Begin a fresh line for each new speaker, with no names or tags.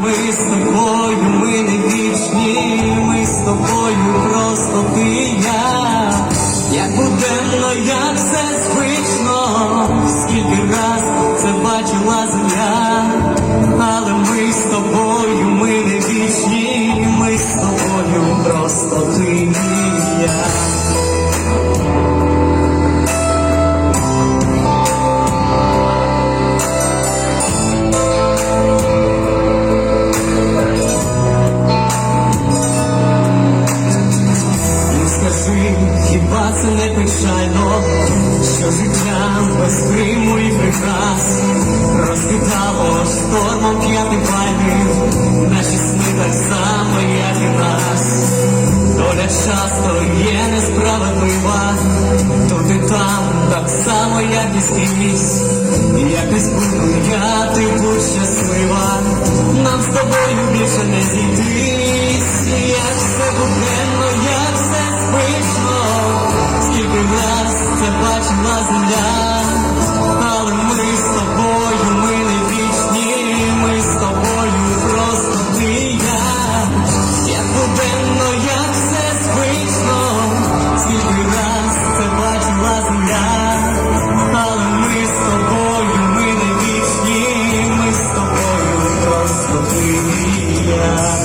Ми з тобою, ми не вічні, ми з тобою просто ти і я. Як буденно, як все звично, скільки раз це бачила земля, але ми з тобою, ми не вічні, ми з тобою просто ти це не печально, що життя без приму і прикрас розкидало штормом п'яти пальмів, наші сни так само, як і нас. Доля часто є несправедлива, тут і там так само, як і скрізь. Якось буду я, ти будь щаслива, нам з тобою більше не зійтись, як все буденно, як все звично,